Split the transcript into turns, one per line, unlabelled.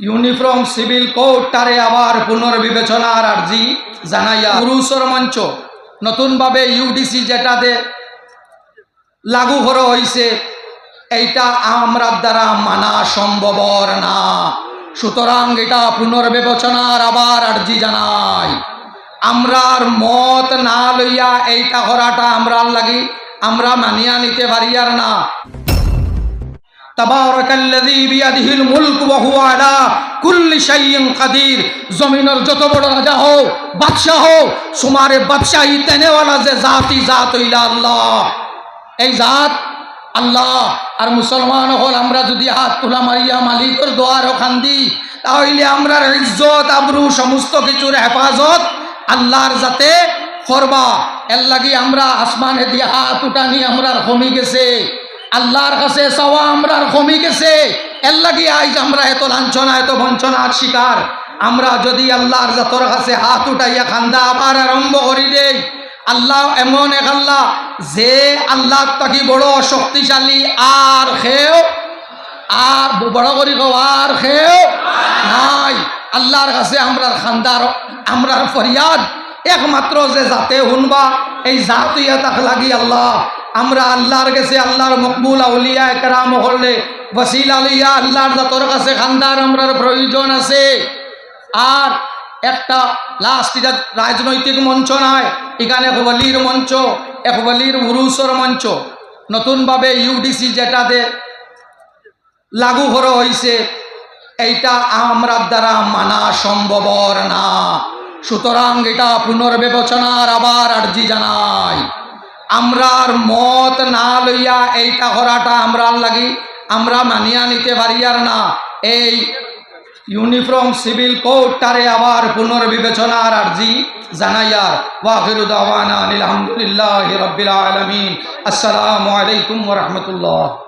Uniform civil কোডটারে আবার পুনর্বিবেচনার আর্জি জানাইয়া পুরুষর মঞ্চ নতুনভাবে ইউডিসি যেটাতে লাগু করা হয়েছে এইটা আমরা দ্বারা মানা সম্ভবর না। সুতরাং এটা পুনর্বিবেচনার আবার আর্জি জানাই। আমরার মত না লইয়া এইটা করাটা আমরা লাগি, আমরা মানিয়া নিতে পারি আর না। জমিনের যত বড় রাজা হও, বাদশাহ হও, সুমারে বাদশাহী তেনেওয়ালা যে জাতি, জাত হইলা আল্লাহ। এই জাত আল্লাহ। আর মুসলমান হল, আমরা যদি হাত তোলা মারিয়া মালিকের দোয়ার ওখান খান্দি তাহলে আমরার ইজ্জত, আবরু, সমস্ত কিছুর হেফাজত আল্লাহর যাতে করবা। এর লাগি আমরা আসমানে দিয়ে হাত উঠানি আমরা কমি গেছে। আল্লাহর কাছে চাওয়া আমরার কমি গেছে। এর লাগি আইজ আমরা এত লাঞ্ছনা, এত বঞ্চনার শিকার। আমরা যদি আল্লাহর জাতর কাছে হাত উঠাইয়া খান্দা আবার আরম্ভ করি দেই। আল্লাহ এমন এক আল্লাহ যে আল্লাহ তাকি বড় শক্তিশালী, আর খেও আর বড় করি গো আর খেও নাই। আল্লাহর কাছে আমরার খান্দার, আমরার ফরিয়াদ। একমাত্র যে জাতে শুনবা এই জাত ইয়া তাক লাগি আল্লাহ আমরা আল্লাহর কাছে আল্লাহর মকবুল আউলিয়া একরাম হলে বসিল আলিয়া আল্লাহর জাতর কাছে খান্দার আমরার প্রয়োজন আছে। আর একটা লাস্ট এটা রাজনৈতিক মঞ্চ নয়, এখানে এক বলির মঞ্চ, এক বলির উরুসর মঞ্চ। নতুনভাবে ইউডিসি যেটাতে লাগু করা হয়েছে এইটা আমরা দ্বারা মানা সম্ভবর না। সুতরাং এটা পুনর্বিবেচনার আবার আর্জি জানাই। আমরার মত না লইয়া এইটা করাটা আমরা লাগি, আমরা মানিয়া নিতে পারি আর না। এই ইউনিফর্ম সিভিল কোডটারে আবার পুনর্বিবেচনার আর্জি জানাইয়ার ওয়াহিরু দাওয়ানা আলহামদুলিল্লাহ রবিল আলমিন। আসসালামু আলাইকুম রহমতুল্লাহ।